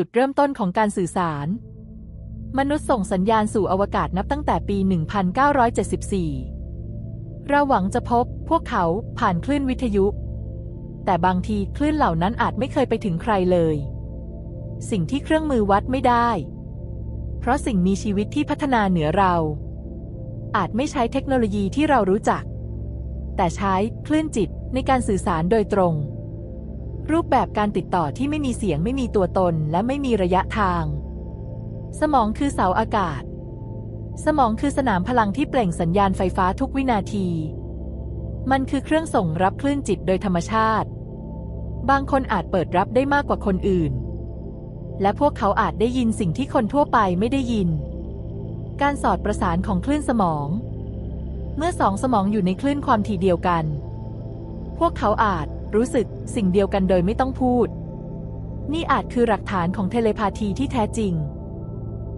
จุดเริ่มต้นของการสื่อสาร มนุษย์ส่งสัญญาณสู่อวกาศนับตั้งแต่ปี 1974 เราหวังจะพบพวกเขาผ่านคลื่นวิทยุ แต่บางทีคลื่นเหล่านั้นอาจไม่เคยไปถึงใครเลย สิ่งที่เครื่องมือวัดไม่ได้ เพราะสิ่งมีชีวิตที่พัฒนาเหนือเรา อาจไม่ใช้เทคโนโลยีที่เรารู้จัก แต่ใช้คลื่นจิตในการสื่อสารโดยตรง รูปแบบการติดต่อที่ไม่มีเสียงไม่มีตัวตนและไม่มีระยะทาง สมองคือเสาอากาศ สมองคือสนามพลังที่เปล่งสัญญาณไฟฟ้าทุกวินาที มันคือเครื่องส่งรับคลื่นจิตโดยธรรมชาติ บางคนอาจเปิดรับได้มากกว่าคนอื่น และพวกเขาอาจได้ยินสิ่งที่คนทั่วไปไม่ได้ยิน การสอดประสานของคลื่นสมอง เมื่อสองสมองอยู่ในคลื่นความถี่เดียวกัน พวกเขาอาจ รู้สึกสิ่งเดียวกันโดยไม่ต้องพูด นี่อาจคือหลักฐานของเทเลพาธีที่แท้จริง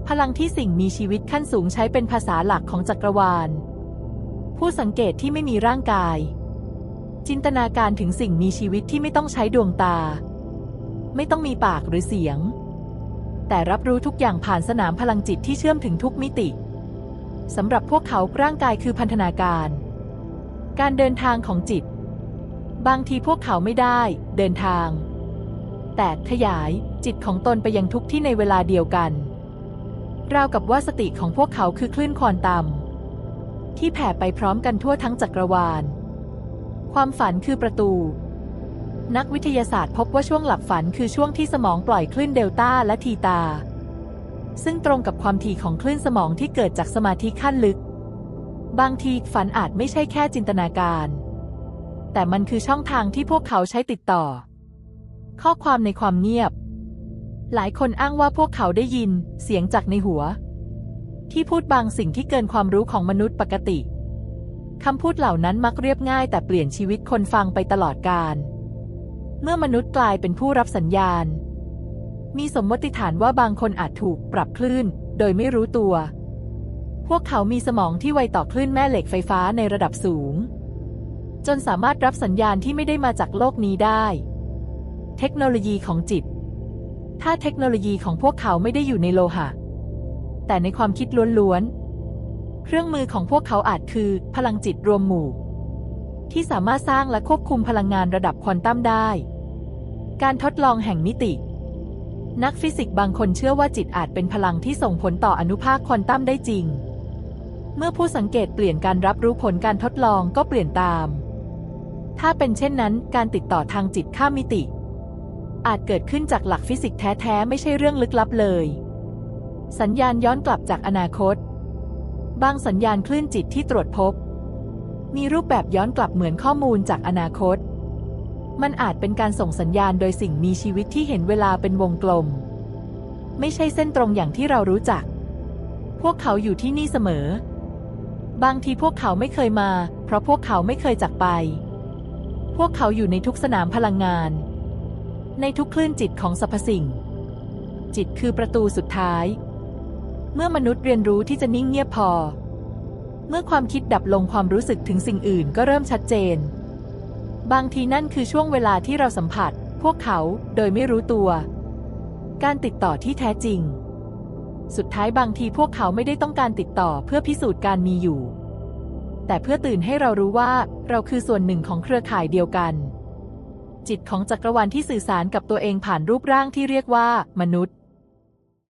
พลังที่สิ่งมีชีวิตขั้นสูงใช้เป็นภาษาหลักของจักรวาล ผู้สังเกตที่ไม่มีร่างกาย จินตนาการถึงสิ่งมีชีวิตที่ไม่ต้องใช้ดวงตา ไม่ต้องมีปากหรือเสียง แต่รับรู้ทุกอย่างผ่านสนามพลังจิตที่เชื่อมถึงทุกมิติสำหรับพวกเขาร่างกายคือพันธนาการ การเดินทางของจิต บางทีพวกเขาไม่ได้เดินทาง แต่ขยายจิตของตนไปยังทุกที่ในเวลาเดียวกัน ราวกับว่าสติของพวกเขาคือคลื่นควอนตัมที่แผ่ไปพร้อมกันทั่วทั้งจักรวาล ความฝันคือประตู นักวิทยาศาสตร์พบว่าช่วงหลับฝันคือช่วงที่สมองปล่อยคลื่นเดลต้าและทีตา ซึ่งตรงกับความถี่ของคลื่นสมองที่เกิดจากสมาธิขั้นลึก บางทีฝันอาจไม่ใช่แค่จินตนาการ แต่มันคือช่องทางที่พวกเขาใช้ติดต่อ ข้อความในความเงียบ หลายคนอ้างว่าพวกเขาได้ยินเสียงจากในหัว ที่พูดบางสิ่งที่เกินความรู้ของมนุษย์ปกติคำพูดเหล่านั้นมักเรียบง่ายแต่เปลี่ยนชีวิตคนฟังไปตลอดกาลเมื่อมนุษย์กลายเป็นผู้รับสัญญาณ มีสมมติฐานว่าบางคนอาจถูกปรับคลื่น โดยไม่รู้ตัว พวกเขามีสมองที่ไวต่อคลื่นแม่เหล็กไฟฟ้าในระดับสูง จนสามารถรับสัญญาณที่ไม่ได้มาจากโลกนี้ได้ เทคโนโลยีของจิต ถ้าเทคโนโลยีของพวกเขาไม่ได้อยู่ในโลหะ แต่ในความคิดล้วนๆ เครื่องมือของพวกเขาอาจคือ พลังจิตรวมหมู่ ที่สามารถสร้างและควบคุมพลังงานระดับควอนตัมได้ การทดลองแห่งมิติ นักฟิสิกส์บางคนเชื่อว่าจิตอาจเป็นพลังที่ส่งผลต่ออนุภาคควอนตัมได้จริงเมื่อผู้สังเกตเปลี่ยนการรับรู้ผลการทดลองก็เปลี่ยนตาม ถ้าเป็นเช่นนั้น การติดต่อทางจิตข้ามมิติ อาจเกิดขึ้นจากหลักฟิสิกส์แท้ ๆ ไม่ใช่เรื่องลึกลับเลย สัญญาณย้อนกลับจากอนาคต บางสัญญาณคลื่นจิตที่ตรวจพบ มีรูปแบบย้อนกลับเหมือนข้อมูลจากอนาคต มันอาจเป็นการส่งสัญญาณโดยสิ่งมีชีวิตที่เห็นเวลาเป็นวงกลม ไม่ใช่เส้นตรงอย่างที่เรารู้จัก พวกเขาอยู่ที่นี่เสมอ บางทีพวกเขาไม่เคยมา เพราะพวกเขาไม่เคยจากไป วกเขาอยู่ในทุกสนามพลังงาน ในทุกคลื่นจิตของสรรพสิ่ง จิตคือประตูสุดท้าย เมื่อมนุษย์เรียนรู้ที่จะนิ่งเงียบพอ เมื่อความคิดดับลงความรู้สึกถึงสิ่งอื่นก็เริ่มชัดเจน บางทีนั่นคือช่วงเวลาที่เราสัมผัส พวกเขาโดยไม่รู้ตัว การติดต่อที่แท้จริง สุดท้ายบางทีพวกเขาไม่ได้ต้องการติดต่อเพื่อพิสูจน์การมีอยู่ แต่เพื่อตื่นให้เรารู้ว่าเราคือส่วนหนึ่งของเครือข่ายเดียวกัน จิตของจักรวาลที่สื่อสารกับตัวเองผ่านรูปร่างที่เรียกว่ามนุษย์